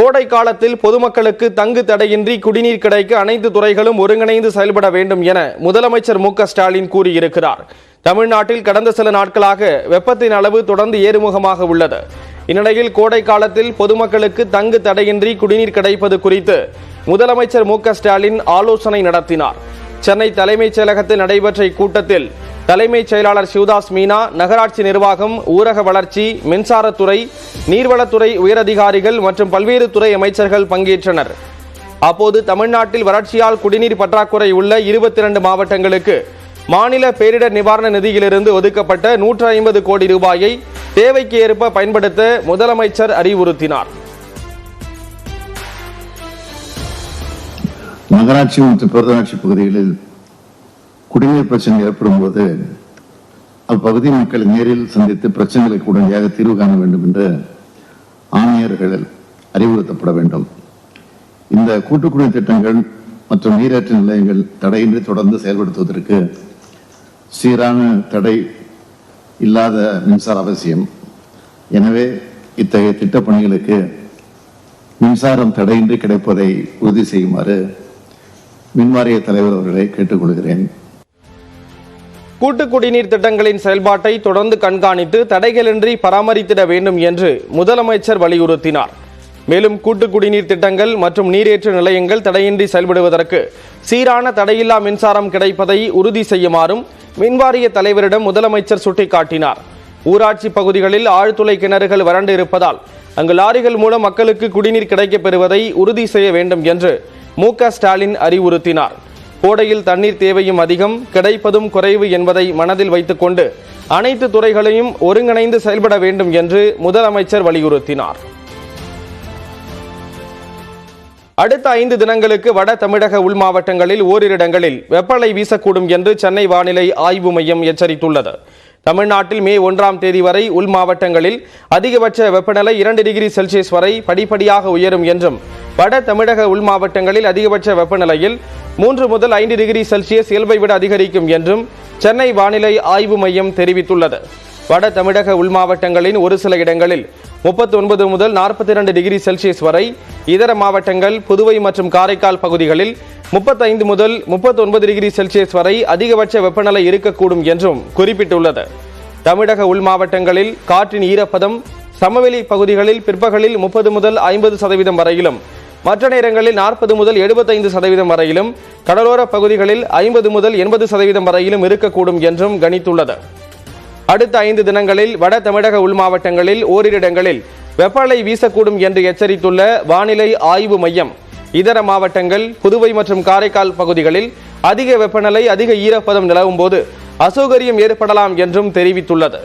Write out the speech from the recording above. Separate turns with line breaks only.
கோடை காலத்தில் பொதுமக்களுக்கு தங்கு தடையின்றி குடிநீர் கிடைக்க அனைத்து துறைகளும் ஒருங்கிணைந்து செயல்பட வேண்டும் என முதலமைச்சர் மு ஸ்டாலின் கூறியிருக்கிறார் தமிழ்நாட்டில் கடந்த சில நாட்களாக வெப்பத்தின் அளவு தொடர்ந்து ஏறுமுகமாக உள்ளது இந்நிலையில் கோடை காலத்தில் பொதுமக்களுக்கு தங்கு தடையின்றி குடிநீர் கிடைப்பது குறித்து முதலமைச்சர் மு ஸ்டாலின் ஆலோசனை நடத்தினார் சென்னை தலைமைச் செயலகத்தில் நடைபெற்ற இக்கூட்டத்தில் தலைமைச் செயலாளர் சிவதாஸ் மீனா நகராட்சி நிர்வாகம் ஊரக வளர்ச்சி மின்சாரத்துறை நீர்வளத்துறை உயரதிகாரிகள் மற்றும் பல்வேறு துறை அமைச்சர்கள் பங்கேற்றனர் அப்போது தமிழ்நாட்டில் வறட்சியால் குடிநீர் பற்றாக்குறை உள்ள இருபத்தி இரண்டு மாவட்டங்களுக்கு மாநில பேரிடர் நிவாரண நிதியிலிருந்து ஒதுக்கப்பட்ட நூற்று ஐம்பது கோடி ரூபாயை தேவைக்கு ஏற்ப பயன்படுத்த முதலமைச்சர் அறிவுறுத்தினார்
நகராட்சி மற்றும் பேரூராட்சி பகுதிகளில் குடிநீர் பிரச்சனை ஏற்படும் போது அப்பகுதி மக்களை நேரில் சந்தித்து பிரச்சனைகளுக்கு உடனடியாக தீர்வு காண வேண்டும் என்று ஆணையர்கள் அறிவுறுத்தப்பட வேண்டும் இந்த கூட்டுக்குடி திட்டங்கள் மற்றும் நீராற்று நிலையங்கள் தடையின்றி தொடர்ந்து செயல்படுத்துவதற்கு சீரான தடை இல்லாத மின்சார அவசியம் எனவே இத்தகைய திட்டப்பணிகளுக்கு மின்சாரம் தடையின்றி கிடைப்பதை உறுதி செய்யுமாறு மின்வாரிய தலைவர் அவர்களை கேட்டுக்கொள்கிறேன்
கூட்டு குடிநீர் திட்டங்களின் செயல்பாட்டை தொடர்ந்து கண்காணித்து தடைகளின்றி பராமரித்திட வேண்டும் என்று முதலமைச்சர் வலியுறுத்தினார் மேலும் கூட்டு குடிநீர் திட்டங்கள் மற்றும் நீரேற்று நிலையங்கள் தடையின்றி செயல்படுவதற்கு சீரான தடையில்லா மின்சாரம் கிடைப்பதை உறுதி செய்யுமாறும் மின்வாரிய தலைவரிடம் முதலமைச்சர் சுட்டிக்காட்டினார் ஊராட்சி பகுதிகளில் ஆழ்துளை கிணறுகள் வறண்டு இருப்பதால் அங்கு லாரிகள் மூலம் மக்களுக்கு குடிநீர் கிடைக்கப் பெறுவதை உறுதி செய்ய வேண்டும் என்று மு ஸ்டாலின் அறிவுறுத்தினார் கோடையில் தண்ணீர் தேவையும் அதிகம் கிடைப்பதும் குறைவு என்பதை மனதில் வைத்துக்கொண்டு அனைத்து துறைகளையும் ஒருங்கிணைந்து செயல்பட வேண்டும் என்று முதலமைச்சர் வலியுறுத்தினார் அடுத்த ஐந்து தினங்களுக்கு வட தமிழக உள் மாவட்டங்களில் ஓரிரு இடங்களில் வெப்பலை வீசக்கூடும் என்று சென்னை வானிலை ஆய்வு மையம் எச்சரித்துள்ளது தமிழ்நாட்டில் மே ஒன்றாம் தேதி வரை உள் மாவட்டங்களில் அதிகபட்ச வெப்பநிலை இரண்டு டிகிரி செல்சியஸ் வரை படிப்படியாக உயரும் என்றும் வட தமிழக உள் மாவட்டங்களில் அதிகபட்ச வெப்பநிலையில் மூன்று முதல் ஐந்து டிகிரி செல்சியஸ் இயல்பை விட அதிகரிக்கும் என்றும் சென்னை வானிலை ஆய்வு மையம் தெரிவித்துள்ளது வட தமிழக உள்மாவட்டங்களின் ஒரு சில இடங்களில் முப்பத்தி ஒன்பது முதல் நாற்பத்தி இரண்டு டிகிரி செல்சியஸ் வரை இதர மாவட்டங்கள் புதுவை மற்றும் காரைக்கால் பகுதிகளில் முப்பத்தைந்து முதல் முப்பத்தி ஒன்பது டிகிரி செல்சியஸ் வரை அதிகபட்ச வெப்பநிலை இருக்கக்கூடும் என்றும் குறிப்பிட்டுள்ளது தமிழக உள் மாவட்டங்களில் காற்றின் ஈரப்பதம் சமவெளி பகுதிகளில் பிற்பகலில் முப்பது முதல் ஐம்பது சதவீதம் வரையிலும் மற்ற நேரங்களில் நாற்பது முதல் எழுபத்தைந்து சதவீதம் வரையிலும் கடலோர பகுதிகளில் ஐம்பது முதல் எண்பது சதவீதம் வரையிலும் இருக்கக்கூடும் என்றும் கணித்துள்ளது அடுத்த ஐந்து தினங்களில் வட தமிழக உள் மாவட்டங்களில் ஓரிரு இடங்களில் வெப்ப வீசக்கூடும் என்று எச்சரித்துள்ள வானிலை ஆய்வு மையம் இதர மாவட்டங்கள் புதுவை மற்றும் காரைக்கால் பகுதிகளில் அதிக வெப்பநிலை அதிக ஈரப்பதம் நிலவும் போது அசௌகரியம் ஏற்படலாம் என்றும் தெரிவித்துள்ளது